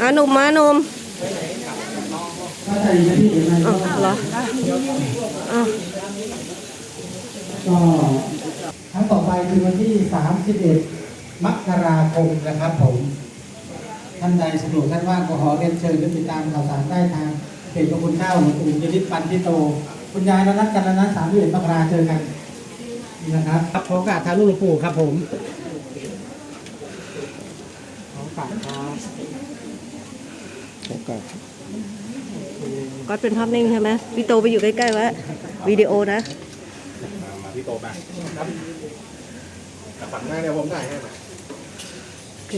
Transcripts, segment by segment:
อะหนุ่มมาหนุ่มถ้าใจนะพี่ยังไงอ๋ก็อเหรออะก็ครั้งต่อไปคือวันที่ 31 มกราคมนะครับผม ท่านใดสะดวกท่านว่างก็ขอเรียนเชิญและติดตามข่าวสารได้ทางเพจของคุณข้าวหลวงปู่ยนิตปันทิโต คุณยายเรานัดกันแล้วนะ31มกราเจอกันนี่นะครับครับขอโอกาสทางลูกหลวงปู่ครับผม ขอโอกาสครับก็เป็นภาพนิ่งใช่ไหมพี่โตไปอยู่ใกล้ๆไว้วิดีโอนะ มาพี่โตมากับฝั่งหน้าเดี๋ยวผมถ่ายให้มาโอเค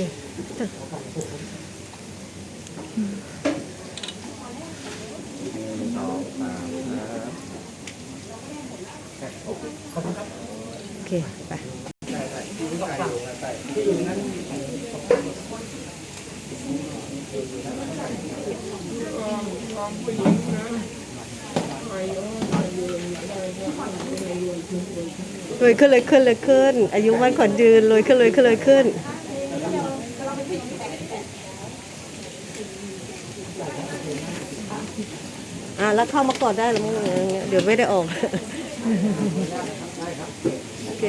สองสามครับโอเค ไป เลยขึ้นเลยขึ้นเลยขึ้น อายุวันขอนยืนเลยขึ้นเลยขึ้นเลยขึ้น อ่าแล้วเข้ามากอดได้หรือมั้งอย่างเงี้ยเดี๋ยวไม่ได้ออก โอเค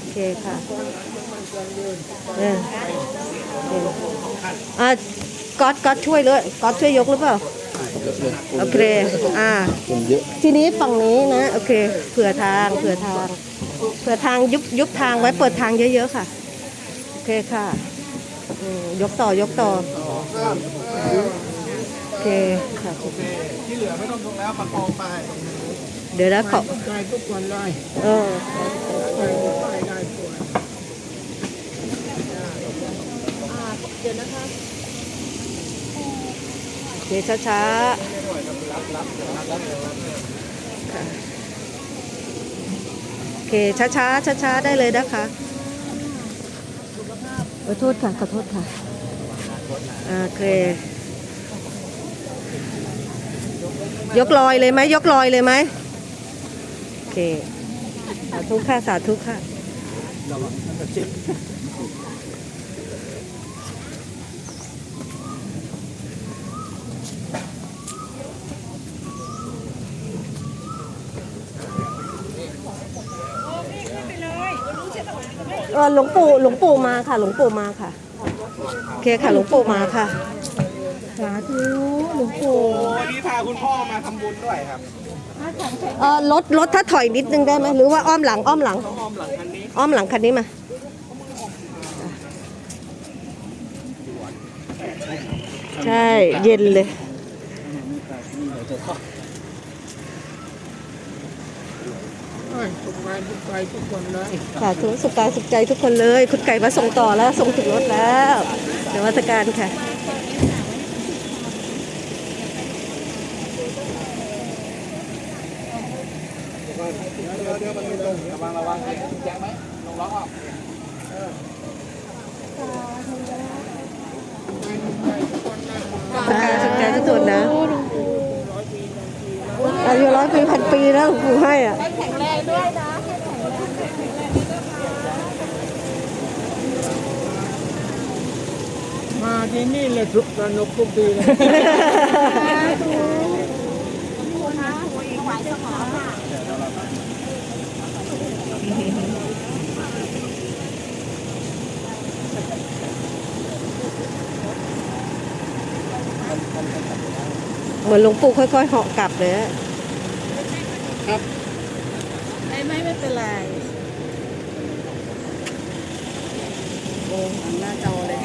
โอเคค่ะเออเอะก๊อตก๊อตช่วยเลยก๊อตช่วยยกหรือเปล่าโอเคอ่าทีนี้ฝั่งนี้นะโอเคเผื่อทางเผื่อทางเผื่อทางยุบยุบทางไว้เปิดทางเยอะๆค่ะโอเคค่ะยกต่อยกต่อ โอเคค่ะที่เหลือไม่ต้องลงแล้วประคองไปเดี๋ยวนะขอได้ทุกคนได้เออได้ได้ได้ป่วยโอเคช้าๆค่ะโอเคช้าๆช้าๆได้เลยนะคะขอโทษค่ะขอโทษค่ะอ่าโอเค ยกลอยเลยไหมยกลอยเลยไหมโอเคสาธุค่ะสาธุค่ะเออหลวงปู่หลวงปู่มาค่ะ หลวงปู่มาค่ะโอเคค่ะหลวงปู่มาค่ะ สาธุหลวงปู่ วันนี้พาคุณพ่อมาทำบุญด้วยครับเออรถรถถ้าถอยนิดนึงได้ไหมหรือว่าอ้อมหลังอ้อมหลังอ้อมหลังคันนี้อ้อมหลังคันนี้มา ใช่ เย็นเลย ทุกงานทุกไปทุกคนเลยสาธุสุขกายสุขใจทุกคนเลย คุณไก่มาส่งต่อแล้ว ส่งถึงรถแล้วเดี๋ยววัตการค่ะ เดี๋ยวเดี๋ยวมันไม่ตรงระวังระวังแจ้งไหมลงล็อกออกสายสุขใจทุกคนนะอายุร้อยปีพันปีแล้วกูให้อะมาที่นี่เลยทุกสนุกทุกปีเลย เหมือนหลวงปู่ค่อยๆเหาะกลับเลยอะไม่ไม่ไม่เป็นไรโอ้หันหน้าจอเลย